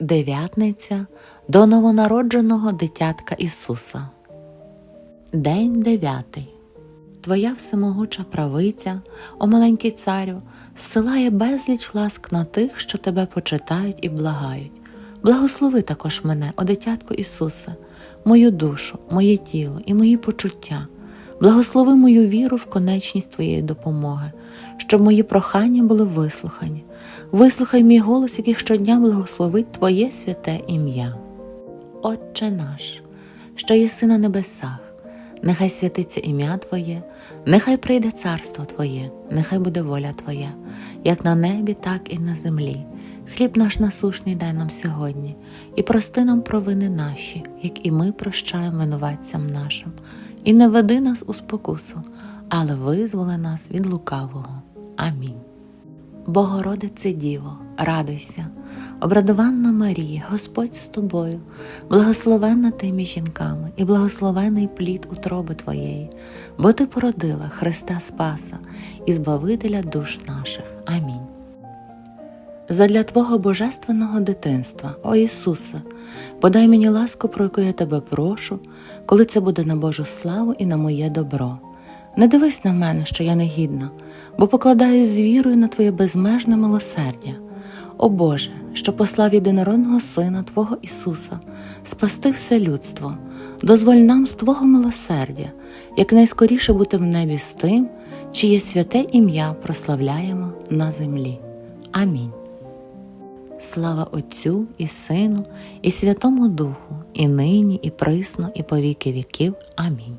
Дев'ятниця до новонародженого дитятка Ісуса. День дев'ятий. Твоя всемогуча правиця, о маленький царю, зсилає безліч ласк на тих, що тебе почитають і благають. Благослови також мене, о дитятко Ісусе, мою душу, моє тіло і мої почуття. Благослови мою віру в конечність Твоєї допомоги, щоб мої прохання були вислухані. Вислухай мій голос, який щодня благословить Твоє святе ім'я. Отче наш, що єси на небесах, нехай святиться ім'я Твоє, нехай прийде царство Твоє, нехай буде воля Твоя, як на небі, так і на землі. Хліб наш насушний дай нам сьогодні, і прости нам провини наші, як і ми прощаємо винуватцям нашим, і не веди нас у спокусу, але визволи нас від лукавого. Амінь. Богородице Діво, радуйся, обрадованна Марія, Господь з тобою, благословенна ти між жінками, і благословений плід утроби Твоєї, бо Ти породила Христа Спаса і Збавителя душ наших. Амінь. Задля Твого божественного дитинства, о Ісусе, подай мені ласку, про яку я тебе прошу, коли це буде на Божу славу і на моє добро. Не дивись на мене, що я негідна, бо покладаюсь з вірою на Твоє безмежне милосердя. О Боже, що послав єдинородного Сина Твого Ісуса, спасти все людство, дозволь нам з Твого милосердя, якнайскоріше бути в небі з тим, чиє святе ім'я прославляємо на землі. Амінь. Слава Отцю і Сину, і Святому Духу, і нині, і присно, і по віки віків. Амінь.